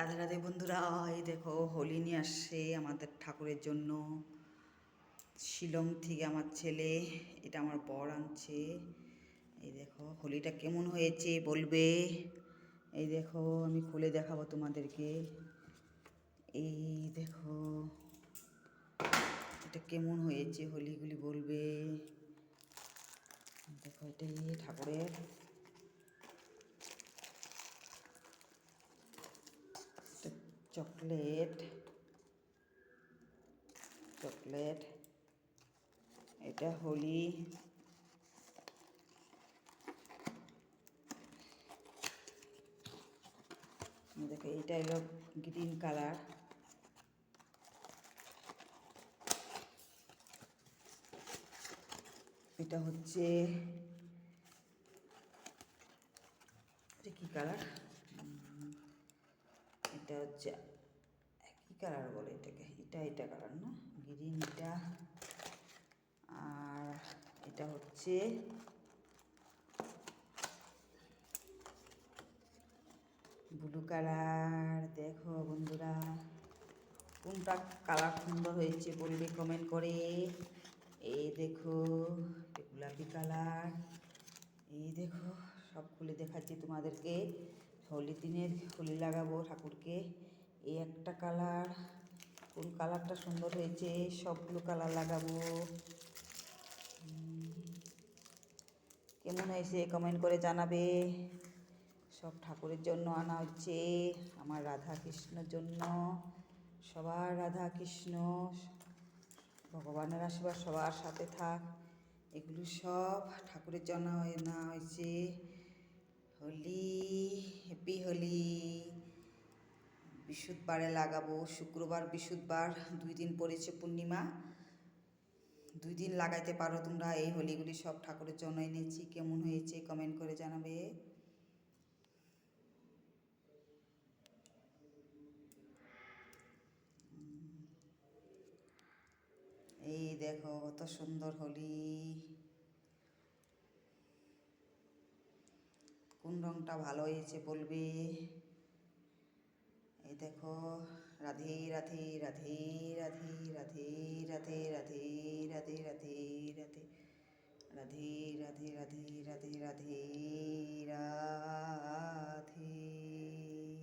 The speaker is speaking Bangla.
রাধে রাধে বন্ধুরা, এই দেখো হোলি নিয়ে আসছে আমাদের ঠাকুরের জন্য। শিলং থেকে আমার ছেলে, এটা আমার বর আনছে। এই দেখো হোলিটা কেমন হয়েছে বলবে? এই দেখো আমি খুলে দেখাবো তোমাদেরকে। এই দেখো, এটা কেমন হয়েছে হোলিগুলি বলবে? দেখো এটাই ঠাকুরের এটা চকলেট চকলেট এটা হোলি। দেখো এটা হলো গ্রিন কালার। এটা হচ্ছে কি কালার? এটা হচ্ছে কি কালার বলে এটাকে। এটা এটা কালার না গ্রিন এটা আর এটা হচ্ছে ব্লু কালার। দেখো বন্ধুরা, কোনটা কালার সুন্দর হয়েছে বলবে কমেন্ট করে। এই দেখো গোলাপি কালার। এই দেখো, সব খুলে দেখাচ্ছি তোমাদেরকে। হোলি দিনের হোলি লাগাবো ঠাকুরকে। এই একটা কালার, কোন কালারটা সুন্দর হয়েছে, সবগুলো কালার লাগাবো। কেমন হয়েছে কমেন্ট করে জানাবে। সব ঠাকুরের জন্য আনা হচ্ছে, আমার রাধা কৃষ্ণের জন্য, সবার রাধা কৃষ্ণ ভগবানের আশীর্বাদ সবার সাথে থাক। এগুলো সব ঠাকুরের জন্য আনা হয়েছে। হোলি হ্যাপি হোলি। বৃহস্পতিবারে লাগাবো, শুক্রবার বৃহস্পতিবার দুই দিন পড়েছে পূর্ণিমা। দুই দিন লাগাইতে পারো তোমরা, এই হোলিগুলি সব ঠাকুরের জন্য এনেছি। কেমন হয়েছে কমেন্ট করে জানাবে। এই দেখো, কত সুন্দর হোলি। কোন রঙটা ভালো হয়েছে বলবে এই দেখো রাধে রাধে রাধে রাধে রাধে রাধে রাধে রাধে রাধে রাধে রাধে রাধে রাধে রাধে রাধে